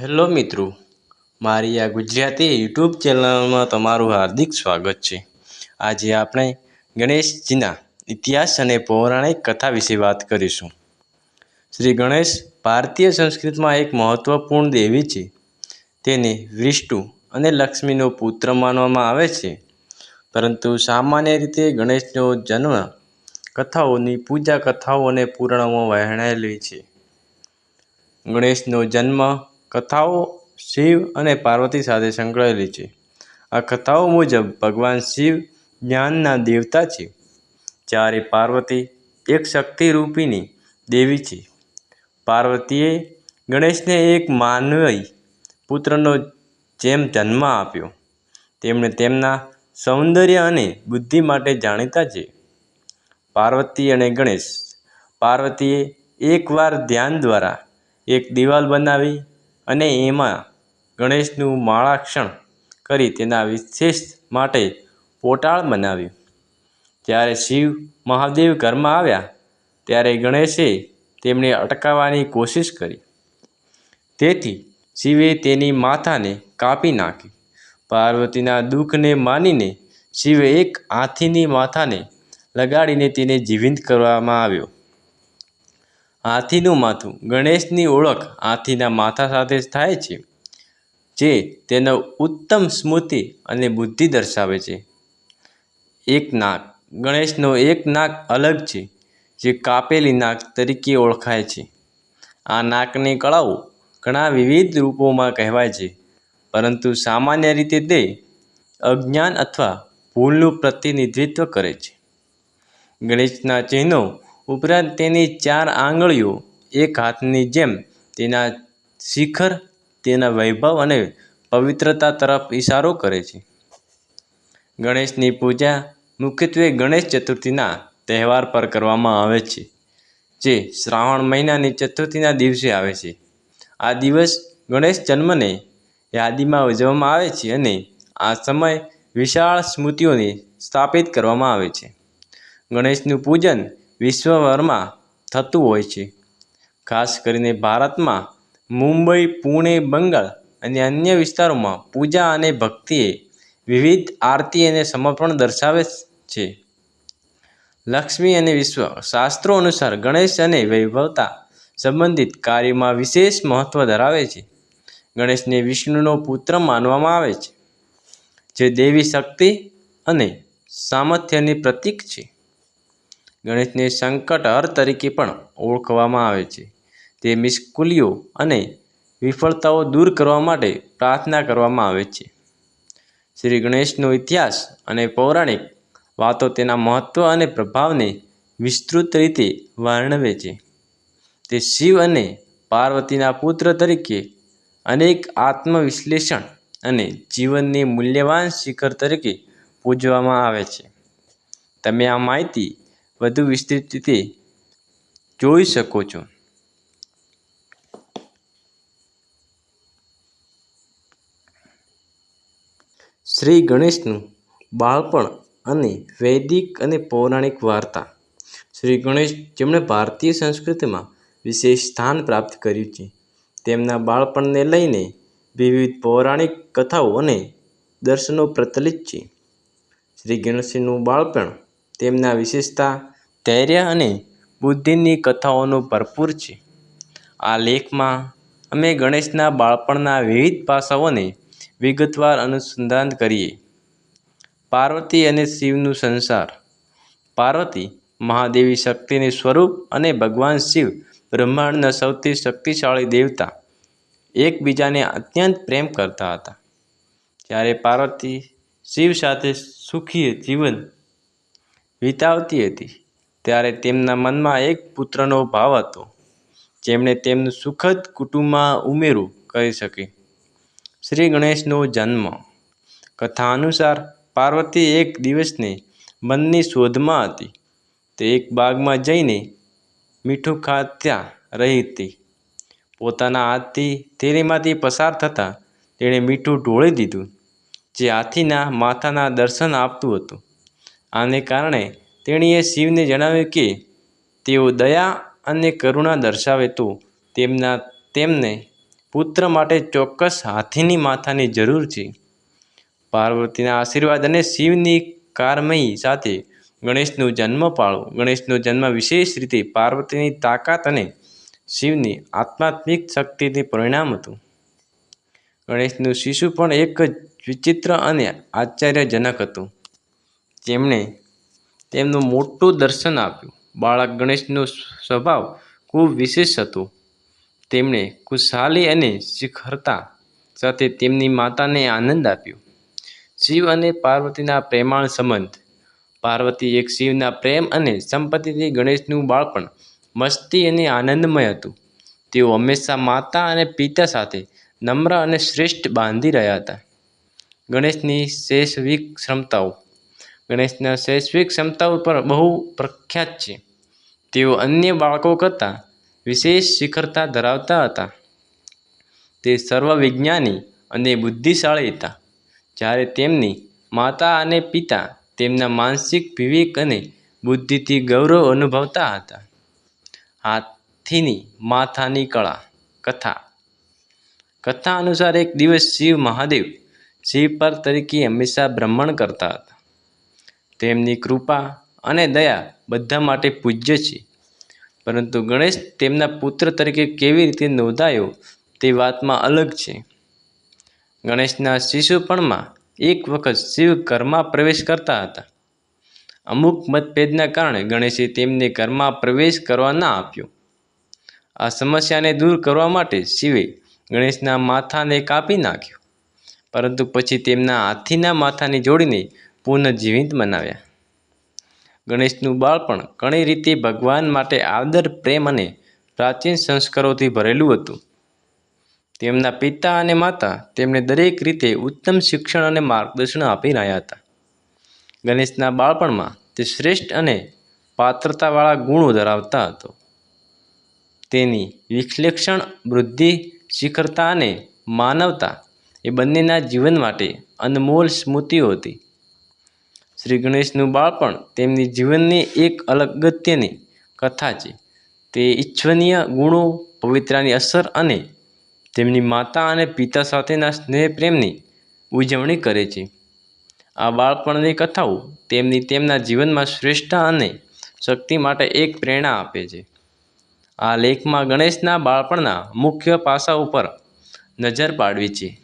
Hello મિત્રો, મારી આ ગુજરાતી યુટ્યુબ ચેનલમાં તમારું હાર્દિક સ્વાગત છે. આજે આપણે ગણેશજીના ઇતિહાસ અને પૌરાણિક કથા વિશે વાત કરીશું. શ્રી ગણેશ ભારતીય સંસ્કૃતિમાં એક મહત્વપૂર્ણ દેવી છે. તેને વિષ્ણુ અને લક્ષ્મીનો પુત્ર માનવામાં આવે છે. પરંતુ સામાન્ય રીતે ગણેશનો જન્મ કથાઓની પૂજા કથાઓ અને પુરાણોમાં વહેણાયેલી છે. ગણેશનો જન્મ કથાઓ શિવ અને પાર્વતી સાથે સંકળાયેલી છે. આ કથાઓ મુજબ ભગવાન શિવ જ્ઞાનના દેવતા છે. જ્યારે પાર્વતી એક શક્તિરૂપિણી દેવી છે. પાર્વતીએ ગણેશને એક માનવી પુત્રનો જેમ જન્મ આપ્યો. તેમણે તેમના સૌંદર્ય અને બુદ્ધિ માટે જાણીતા છે. પાર્વતી અને ગણેશ. પાર્વતીએ એકવાર ધ્યાન દ્વારા એક દિવાલ બનાવી અને એમાં ગણેશનું માળાક્ષણ કરી તેના વિશેષ માટે પોટાળ બનાવ્યું. જ્યારે શિવ મહાદેવ ઘરમાં આવ્યા, ત્યારે ગણેશે તેમને અટકાવવાની કોશિશ કરી. તેથી શિવે તેની માથાને કાપી નાખી. પાર્વતીના દુઃખને માનીને શિવે એક હાથીની માથાને લગાડીને તેને જીવિત કરવામાં આવ્યો. હાથીનું માથું. ગણેશની ઓળખ હાથીના માથા સાથે થાય છે, જે તેનો ઉત્તમ સ્મૃતિ અને બુદ્ધિ દર્શાવે છે. એક નાક ગણેશનો એક નાક અલગ છે, જે કાપેલી નાક તરીકે ઓળખાય છે. આ નાકની કળાઓ ઘણા વિવિધ રૂપોમાં કહેવાય છે, પરંતુ સામાન્ય રીતે તે અજ્ઞાન અથવા ભૂલનું પ્રતિનિધિત્વ કરે છે. ગણેશના ચિહ્નો ઉપરાંત તેની ચાર આંગળીઓ એક હાથની જેમ, તેના શિખર, તેના વૈભવ અને પવિત્રતા તરફ ઇશારો કરે છે. ગણેશની પૂજા મુખ્યત્વે ગણેશ ચતુર્થીના તહેવાર પર કરવામાં આવે છે, જે શ્રાવણ મહિનાની ચતુર્થીના દિવસે આવે છે. આ દિવસ ગણેશ જન્મને યાદીમાં ઉજવવામાં આવે છે અને આ સમય વિશાળ સ્મૃતિઓને સ્થાપિત કરવામાં આવે છે. ગણેશનું પૂજન વિશ્વભરમાં થતું હોય છે. ખાસ કરીને ભારતમાં મુંબઈ, પુણે, બંગાળ અને અન્ય વિસ્તારોમાં પૂજા અને ભક્તિએ વિવિધ આરતી અને સમર્પણ દર્શાવે છે. લક્ષ્મી અને વિશ્વ શાસ્ત્રો અનુસાર ગણેશ અને વૈભવતા સંબંધિત કાર્યમાં વિશેષ મહત્વ ધરાવે છે. ગણેશને વિષ્ણુનો પુત્ર માનવામાં આવે છે, જે દેવી શક્તિ અને સામર્થ્યની પ્રતીક છે. ગણેશને સંકટહર તરીકે પણ ઓળખવામાં આવે છે. તે મિશ્કુલીઓ અને વિફળતાઓ દૂર કરવા માટે પ્રાર્થના કરવામાં આવે છે. શ્રી ગણેશનો ઇતિહાસ અને પૌરાણિક વાતો તેના મહત્વ અને પ્રભાવને વિસ્તૃત રીતે વર્ણવે છે. તે શિવ અને પાર્વતીના પુત્ર તરીકે અનેક આત્મવિશ્લેષણ અને જીવનની મૂલ્યવાન શિખર તરીકે પૂજવામાં આવે છે. તમે આ માહિતી વધુ વિસ્તૃત રીતે જોઈ શકો છો. શ્રી ગણેશનું બાળપણ અને વૈદિક અને પૌરાણિક વાર્તા. શ્રી ગણેશ જેમણે ભારતીય સંસ્કૃતિમાં વિશેષ સ્થાન પ્રાપ્ત કર્યું છે. તેમના બાળપણને લઈને વિવિધ પૌરાણિક કથાઓ અને દર્શનો પ્રચલિત છે. શ્રી ગણેશનું બાળપણ તેમના વિશેષતા ધૈર્ય અને બુદ્ધિની કથાઓનો ભરપૂર છે. આ લેખમાં અમે ગણેશના બાળપણના વિવિધ પાસાઓને વિગતવાર અનુસંધાન કરીએ. પાર્વતી અને શિવનું સંસાર. પાર્વતી મહાદેવી શક્તિનું સ્વરૂપ અને ભગવાન શિવ બ્રહ્માંડના સૌથી શક્તિશાળી દેવતા. એકબીજાને અત્યંત પ્રેમ કરતા હતા. જ્યારે પાર્વતી શિવ સાથે સુખી જીવન વિતાવતી હતી. ત્યારે તેમના મનમાં એક પુત્રનો ભાવ હતો, જેમણે તેમનું સુખદ કુટુંબમાં ઉમેરું કરી શકે. શ્રી ગણેશનો જન્મ. કથા અનુસાર પાર્વતી એક દિવસને મનની શોધમાં હતી. તે એક બાગમાં જઈને મીઠું ખાત્યા રહી હતી. પોતાના હાથથી તેરીમાંથી પસાર થતાં તેણે મીઠું ઢોળી દીધું, જે હાથીના માથાના દર્શન આપતું હતું. આને કારણે તેણીએ શિવને જણાવ્યું કે, તેઓ દયા અને કરુણા દર્શાવે તો તેમના, તેમને પુત્ર માટે ચોક્કસ હાથીની માથાની જરૂર છે. પાર્વતીના આશીર્વાદ અને શિવની કારમયી સાથે ગણેશનો જન્મ પાળો. ગણેશનો જન્મ વિશેષ રીતે પાર્વતીની તાકાત અને શિવની આત્માત્મિક શક્તિથી પરિણામ હતું. ગણેશનું શિશુ પણ એક જ વિચિત્ર અને આશ્ચર્યજનક હતું. જેમણે તેમનું મોટું દર્શન આપ્યું. બાળક ગણેશનો સ્વભાવ ખૂબ વિશેષ હતો. તેમણે ખુશહાલી અને શિખરતા સાથે તેમની માતાને આનંદ આપ્યો. શિવ અને પાર્વતીના પ્રેમાળ સંબંધ. પાર્વતી એક શિવના પ્રેમ અને સંપત્તિથી ગણેશનું બાળપણ મસ્તી અને આનંદમય હતું. તેઓ હંમેશા માતા અને પિતા સાથે નમ્ર અને શ્રેષ્ઠ બાંધી રહ્યા હતા. ગણેશની શૈશવિક ક્ષમતાઓ ગણેશના શૈક્ષિક ક્ષમતાઓ પર બહુ પ્રખ્યાત છે. તેઓ અન્ય બાળકો કરતાં વિશેષ શિખરતા ધરાવતા હતા. તે સર્વવિજ્ઞાની અને બુદ્ધિશાળી હતા. જ્યારે તેમની માતા અને પિતા તેમના માનસિક વિવેક અને બુદ્ધિથી ગૌરવ અનુભવતા હતા. હાથીની માથાની કળા, કથા. કથા અનુસાર એક દિવસ શિવ મહાદેવ શિવ પર તરીકે હંમેશા ભ્રમણ કરતા હતા. તેમની કૃપા અને દયા બધા માટે પૂજ્ય છે. પરંતુ ગણેશ તેમના પુત્ર તરીકે કેવી રીતે નોંધાયો તે વાતમાં અલગ છે. ગણેશના શિશુપણમાં એક વખત શિવ ઘરમાં પ્રવેશ કરતા હતા. અમુક મતભેદના કારણે ગણેશે તેમને ઘરમાં પ્રવેશ કરવા ના આપ્યો. આ સમસ્યાને દૂર કરવા માટે શિવે ગણેશના માથાને કાપી નાખ્યો. પરંતુ પછી તેમના હાથીના માથાને જોડીને પુનઃજીવિત બનાવ્યા ગણેશનું બાળપણ ઘણી રીતે ભગવાન માટે આદર, પ્રેમ અને પ્રાચીન સંસ્કારોથી ભરેલું હતું. તેમના પિતા અને માતા તેમને દરેક રીતે ઉત્તમ શિક્ષણ અને માર્ગદર્શન આપી રહ્યા હતા. ગણેશના બાળપણમાં તે શ્રેષ્ઠ અને પાત્રતાવાળા ગુણો ધરાવતા હતો. તેની વિશ્લેષણ, વૃદ્ધિ, શિખરતા અને માનવતા એ બંનેના જીવન માટે અનમોલ સ્મૃતિઓ હતી. શ્રી ગણેશનું બાળપણ તેમની જીવનની એક અલગ અગત્યની કથા છે. તે ઈચ્છનીય ગુણો, પવિત્રાની અસર અને તેમની માતા અને પિતા સાથેના સ્નેહ પ્રેમની ઉજવણી કરે છે. આ બાળપણની કથાઓ તેમની તેમના જીવનમાં શ્રેષ્ઠતા અને શક્તિ માટે એક પ્રેરણા આપે છે. આ લેખમાં ગણેશના બાળપણના મુખ્ય પાસા ઉપર નજર પાડવી છે.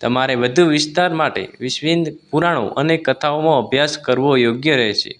તમારે વધુ વિસ્તાર માટે વિશ્વિંદ પુરાણો અને કથાઓમાં અભ્યાસ કરવો યોગ્ય રહેશે.